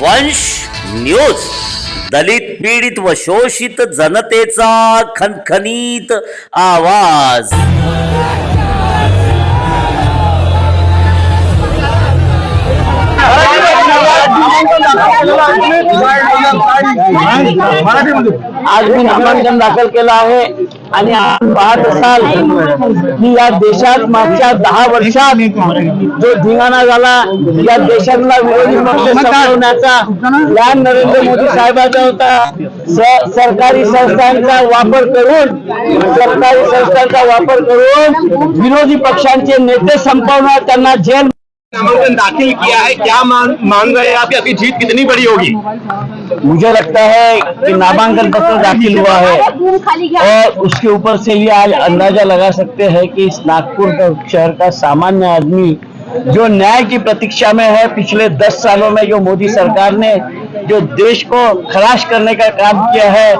वंश न्यूज. दलित पीडित व शोषित जनतेचा खनखनीत आवाज. आज मी नामांकन दाखल केलं आहे. आणि आपण पाहत असाल की या देशात मागच्या दहा वर्षात जो धिंगाणा झाला या देशातला विरोधी पक्ष संपवण्याचा प्लॅन नरेंद्र मोदी साहेबांचा होता. सरकारी संस्थांचा वापर करून सरकारी संस्थांचा वापर करून विरोधी पक्षांचे नेते संपवणं त्यांना जेल नामांकन दाखिल किया है क्या मान मान रहे हैं आप? कि आपकी जीत कितनी बड़ी होगी? मुझे लगता है कि नामांकन पत्र दाखिल हुआ है। और उसके ऊपर से ये आज अंदाज़ा लगा सकते हैं कि इस नागपुर शहर का सामान्य आदमी जो न्याय की प्रतीक्षा में है, पिछले दस सालों में जो मोदी सरकार ने जो देश को खराश करने का काम किया है,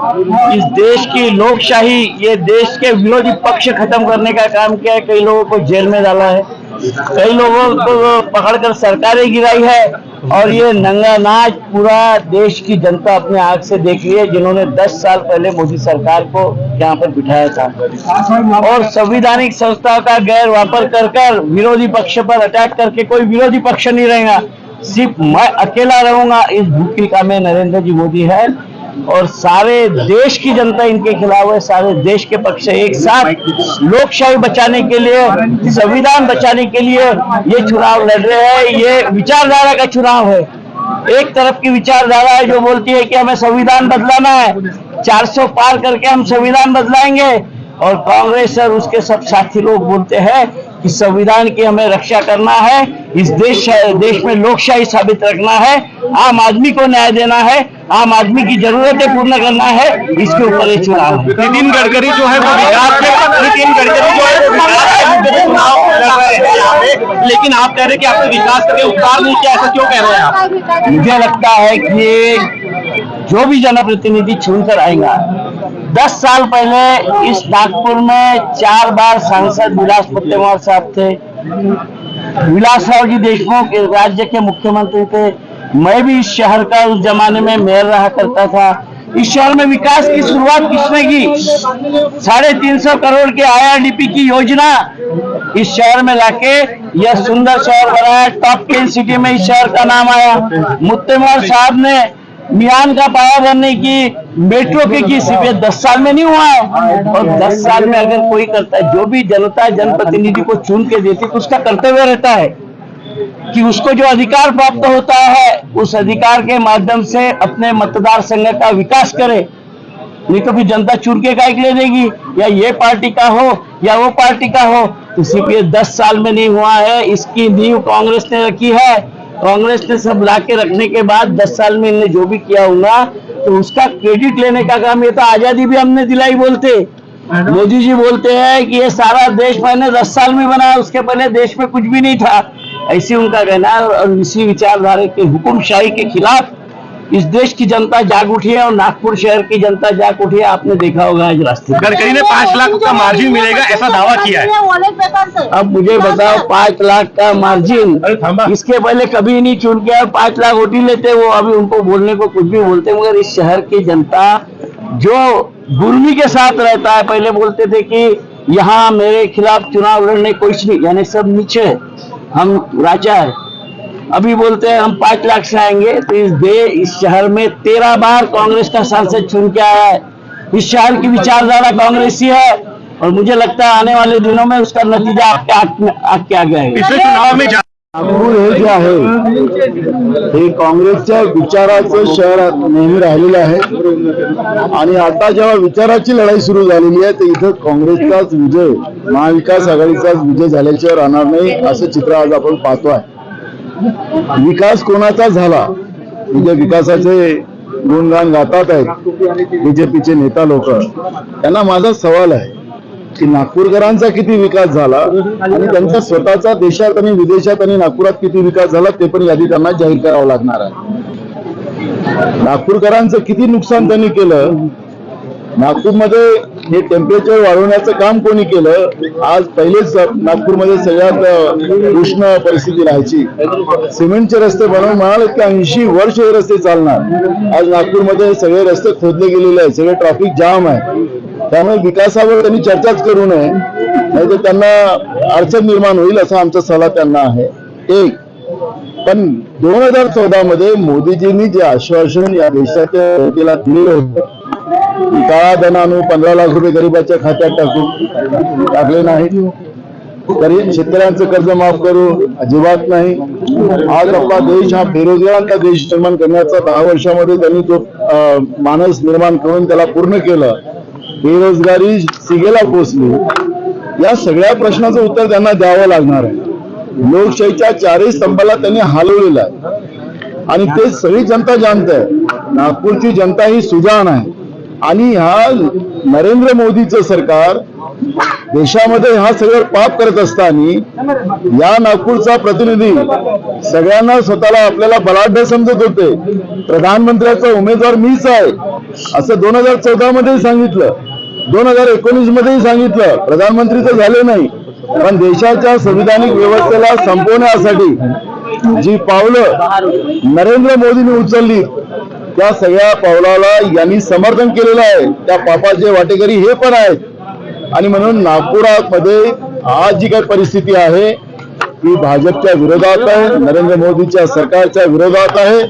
इस देश की लोकशाही, ये देश के विरोधी पक्ष खत्म करने का काम किया है, कई लोगों को जेल में डाला है। कई लोगों को पकड़कर सरकारें गिराई है और ये नंगा नाच पूरा देश की जनता अपने आँख से देख रही है, जिन्होंने 10 साल पहले मोदी सरकार को यहाँ पर बिठाया था। और संविधानिक संस्था का गैर वापर कर कर विरोधी पक्ष पर अटैक करके कोई विरोधी पक्ष नहीं रहेगा। सिर्फ़ मैं अकेला रहूँगा, इस भूखिका में नरेंद्र जी मोदी है। और सारे देश की जनता इनके खिलाफ है, सारे देश के पक्ष एक साथ लोकशाही बचाने के लिए, संविधान बचाने के लिए ये चुनाव लड़ रहे हैं। ये विचारधारा का चुनाव है। एक तरफ़ की विचारधारा है जो बोलती है कि हमें संविधान बदलाना है। 400 पार करके हम संविधान बदलाएँगे और कांग्रेस और उसके सब साथी लोग बोलते हैं कि संविधान की हमें रक्षा करना है इस देश देश में लोकशाही साबित रखना है आम आदमी को न्याय देना है आम आदमी की जरूरतें पूर्ण करना है इसके ऊपर ये चुनाव है। नितिन गडकरी जो है वो विकास के नितिन गडकरी जो है लेकिन आप कह रहे हैं कि आपने विकास करके उपकार नहीं किया ऐसा क्यों कह रहे हैं आप? मुझे लगता है कि जो भी जनप्रतिनिधि चुनकर आएगा दस साल पहले इस नागपुर में चार बार सांसद विलास पत्तेवार साहब थे। विलासराव जी देशमुख राज्य के मुख्यमंत्री थे। मैं भी इस शहर का उस जमाने में मेयर रहा करता था। इस शहर में विकास की शुरुआत किसने की? साढ़े तीन सौ करोड़ के आईआरडीपी की योजना इस शहर में लाके यह सुंदर शहर बनाया। टॉप टेन सिटी में इस शहर का नाम आया। मुत्तेमर साहब ने मियान का पाया भरने की मेट्रो के की सिर्फ़ दस साल में नहीं हुआ है। और दस साल में अगर कोई करता है, जो भी जनता जनप्रतिनिधि को चुन के देती तो उसका कर्तव्य रहता है कि उसको जो अधिकार प्राप्त होता है, उस अधिकार के माध्यम से अपने मतदार संघ का विकास करे। नहीं तो फिर जनता चुन के काय ले देगी, या ये पार्टी का हो, या वो पार्टी का हो। तो ये दस साल में नहीं हुआ है, इसकी नींव कांग्रेस ने रखी है। कांग्रेस ने सब ला के रखने के बाद दस साल में इन्हें जो भी किया होगा तो उसका क्रेडिट लेने का काम ये तो आज़ादी भी हमने दिलाई बोलते। मोदी जी बोलते हैं कि ये सारा देश मैंने दस साल में बनाया उसके पहले देश में कुछ भी नहीं था। ऐसी उनका कहना है और इसी विचारधारा के हुकुमशाही के खिलाफ इस देश की जनता जाग उठी है और नागपुर शहर की जनता जाग उठी है आपने देखा होगा आज रास्ते। गडकरी ने पाँच लाख का मार्जिन मिलेगा ऐसा दावा किया है। अब मुझे बताओ पाँच लाख का मार्जिन इसके पहले कभी नहीं चुन के पाँच लाख वोटी लेते वो अभी उनको बोलने को कुछ भी बोलते मगर इस शहर की जनता जो गुर्मी के साथ रहता है पहले बोलते थे कि यहाँ मेरे खिलाफ चुनाव लड़ने कोई नहीं यानी सब नीचे हम राजा है। अभी बोलते हैं हम पाँच लाख से आएँगे तो इस दे इस शहर में तेरह बार कांग्रेस का सांसद चुन के आया है। इस शहर की विचारधारा कांग्रेसी है और मुझे लगता है आने वाले दिनों में उसका नतीजा आपके आँख में आँख के आगे आएगा। पिछले चुनाव में जा- नागपूर हे जे आहे हे काँग्रेसच्या विचाराचं शहर नेहमी राहिलेलं आहे. आणि आता जेव्हा विचाराची लढाई सुरू झालेली आहे तर इथं काँग्रेसचाच विजय महाविकास आघाडीचाच विजय झाल्याशिवाय राहणार नाही असं चित्र आज आपण पाहतो आहे विकास कोणाचा झाला? म्हणजे विकासाचे गुणगान गातात आहेत बीजेपीचे नेता लोक. त्यांना माझा सवाल आहे की नागपूरकरांचा किती विकास झाला आणि त्यांचा स्वतःचा देशात आणि विदेशात आणि नागपुरात किती विकास झाला ते पण यादी त्यांना जाहीर करावं लागणार आहे. नागपूरकरांचं किती नुकसान त्यांनी केलं? नागपूरमध्ये हे टेम्परेचर वाढवण्याचं काम कोणी केलं? आज पहिलेच नागपूरमध्ये सगळ्यात उष्ण परिस्थिती राहायची. सिमेंटचे रस्ते बनवून म्हणाल की ऐंशी वर्ष हे रस्ते चालणार. आज नागपूरमध्ये सगळे रस्ते खोदले गेलेले आहेत. सगळे ट्रॅफिक जाम आहे. त्यामुळे विकासावर त्यांनी चर्चाच करू नये. नाही तर त्यांना अडचण निर्माण होईल असा आमचा सल्ला त्यांना आहे. एक पण दोन हजार चौदा मध्ये मोदीजींनी जे आश्वासन या देशाच्या जनतेला दिलेलं होतं काळा धन आणू पंधरा लाख रुपये गरिबाच्या खात्यात टाकू टाकले नाही तरी शेतकऱ्यांचं कर्ज माफ करू अजिबात नाही. आज आपला देश हा बेरोजगारांचा देश निर्माण करण्याचा दहा वर्षामध्ये त्यांनी तो मानस निर्माण करून त्याला पूर्ण केलं. बेरोजगारी सिगेला पोचली. या सगळ्या प्रश्नाचं उत्तर त्यांना द्यावं लागणार आहे. लोकशाहीच्या चारही स्तंभाला त्यांनी हलवलेला आहे. आणि ते सगळी जनता जाणत. आहे नागपूरची जनता ही सुजाण आहे. आणि ह्या नरेंद्र मोदीचं सरकार देशामध्ये हा सगळं पाप करत असताना या नागपूरचा प्रतिनिधी सगळ्यांना स्वतःला आपल्याला बलाढ्य समजत होते. प्रधानमंत्र्याचा उमेदवार मीच आहे असं दोन हजार चौदा मध्ये सांगितलं. दोन हजार एकोणीस मध्येही सांगितलं प्रधानमंत्री तर झाले नाही. पण देशाच्या संविधानिक व्यवस्थेला संपवण्यासाठी जी पावलं नरेंद्र मोदींनी उचलली त्या सगळ्या पावलाला यांनी समर्थन केलेलं आहे. त्या पापाचे वाटेकरी हे पण आहेत. आणि म्हणून नागपुरामध्ये आज जी काही परिस्थिती आहे ती भाजपच्या विरोधात आहे नरेंद्र मोदीच्या सरकारच्या विरोधात आहे.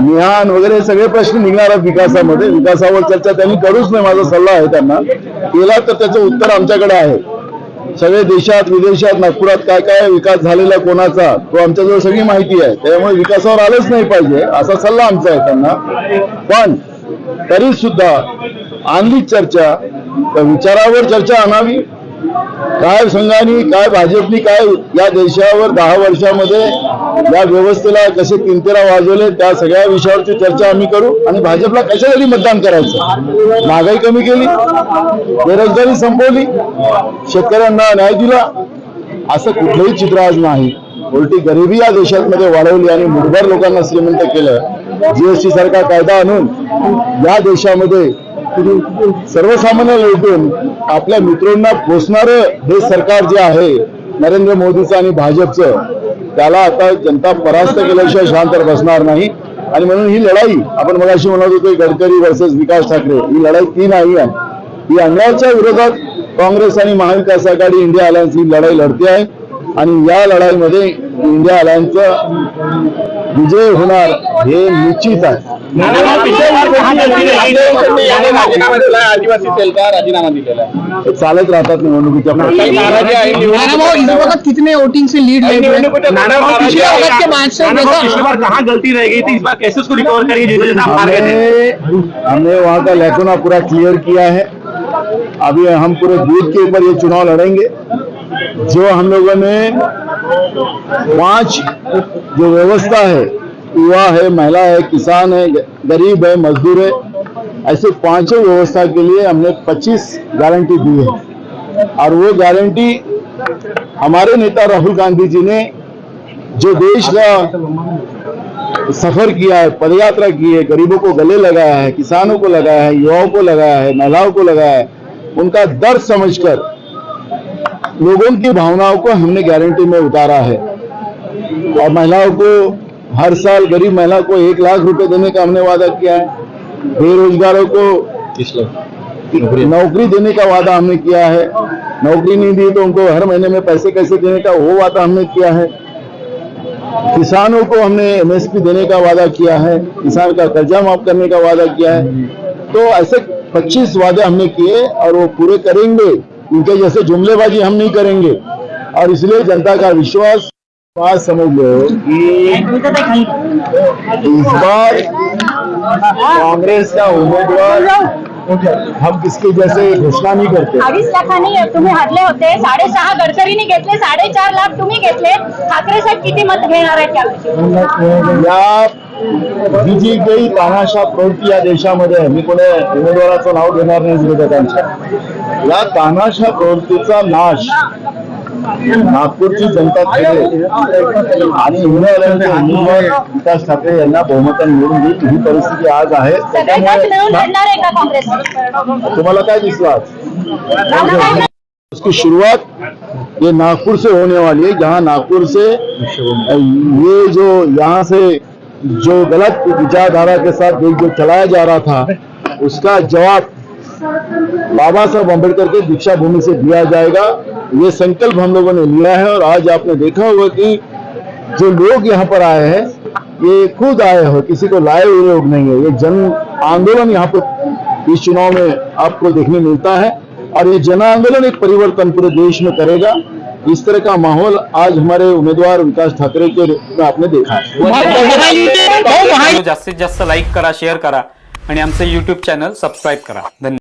निहान वगैरे सगळे प्रश्न निघणार आहेत विकासामध्ये. विकासावर चर्चा त्यांनी करूच नाही माझा सल्ला आहे त्यांना. केला तर त्याचं उत्तर आमच्याकडे आहे. सगळे देशात विदेशात नागपुरात काय काय विकास झालेला कोणाचा तो आमच्याजवळ सगळी माहिती आहे. त्यामुळे विकासावर आलंच नाही पाहिजे असा सल्ला आमचा आहे त्यांना. पण तरी सुद्धा आणली चर्चा विचारावर चर्चा आणावी काय संघाने काय भाजपनी काय या देशावर दहा वर्षामध्ये या व्यवस्थेला कसे तिंतेरा वाजवले त्या सगळ्या विषयावरची चर्चा आम्ही करू आणि भाजपला कशासाठी मतदान करायचं? महागाई कमी केली बेरोजगारी संपवली शेतकऱ्यांना न्याय दिला. असं कुठलंही चित्र आज नाही. उलटी गरिबी या देशामध्ये वाढवली आणि मुठभर लोकांना श्रीमंत केलं. जीएसटी सारखा कायदा आणून या देशामध्ये सर्वसामान्य लोटून आपल्या मित्रांना पोचणार हे सरकार जे आहे नरेंद्र मोदीचं आणि भाजपचं त्याला आता जनता परास्त केल्याशिवाय शांत बसणार नाही. आणि म्हणून ही लढाई आपण मगाशी म्हणत होतो गडकरी वर्सेस विकास ठाकरे ही लढाई ती नाही आहे. ही अन्यायाच्या विरोधात काँग्रेस आणि महाविकास आघाडी इंडिया अलायन्स ही लढाई लढते आहे. आणि या लढाईमध्ये इंडिया अलायन्सचा विजय होणार हे निश्चित आहे. है आदिवासी राजीनामा दिलेला है चालत राहतात निवडणुकीच्या कितने वोटिंग से लीड हैं? कहाँ गलती रह गई थी? इस बार कैसे उसको रिकवर करिए हमने वहाँ का लैकुना पूरा क्लियर किया है। अभी हम पूरे बूथ के ऊपर ये चुनाव लड़ेंगे। जो हम लोगों ने पाँच जो व्यवस्था है, युवा है, महिला है, किसान है, गरीब है, मजदूर है, ऐसे पाँचों व्यवस्था के लिए हमने 25 गारंटी दी है। और वो गारंटी हमारे नेता राहुल गांधी जी ने जो देश का सफ़र किया है, पदयात्रा की है, गरीबों को गले लगाया है, किसानों को लगाया है, युवाओं को लगाया है, महिलाओं को लगाया है, उनका दर्द समझकर लोगों की भावनाओं को हमने गारंटी में उतारा है। और महिलाओं को हर साल गरीब महिला को एक लाख रुपए देने का हमने वादा किया है। बेरोजगारों को नौकरी। देने का वादा हमने किया है। नौकरी नहीं दी तो उनको हर महीने में पैसे कैसे देने का वो वादा हमने किया है। किसानों को हमने एमएसपी देने का वादा किया है। किसान का कर्जा माफ़ करने का वादा किया है। तो ऐसे 25 वादे हमने किए और वो पूरे करेंगे। इनके जैसे जुमलेबाजी हम नहीं करेंगे। और इसलिए जनता का विश्वास बात समझ लो। इस बार कांग्रेस का उम्मीदवार हम किसके जैसे घोषणा नहीं करते। अडीच लाखांनी तुम्ही हरले होते। साडेसहा गडकरींनी घेतले साडेचार लाख तुम्ही घेतले। ठाकरे साहेब किती मत घेणार आहेत या ही जी काही तानाशा प्रवृत्ती या देशामध्ये. मी कोणी उमेदवाराचं नाव घेणार नाही विरोधकांच्या. या तानाशा प्रवृत्तीचा नाश नागपूरची जनता केली. आणि विकास ठाकरे यांना बहुमताने निवडून देईल. ही परिस्थिती आज आहे. मिळून तुम्हाला काय दिसलं आज? उसकी शुरुआत ये नागपुर से होने वाली है. जहां नागपुर से ये जो यहाँ से जो गलत विचारधारा के साथ जो चलाया जा रहा था, उसका जवाब बाबा साहब अंबेडकर के दीक्षा भूमि से दिया जाएगा। ये संकल्प हम लोगों ने लिया है और आज आपने देखा होगा कि जो लोग यहाँ पर आए हैं, ये खुद आए हो, किसी को लाए हुए लोग नहीं है। ये जन आंदोलन यहाँ पर इस चुनाव में आपको देखने मिलता है और ये जन आंदोलन एक परिवर्तन पूरे देश में करेगा। इस तरह का माहौल आज हमारे उम्मीदवार विकास ठाकरे के रूप में आपने देखा है। जास्तीत जास्त लाईक करा शेअर करा आणि आमचे यूट्यूब चॅनल सबस्क्राईब करा. धन्यवाद.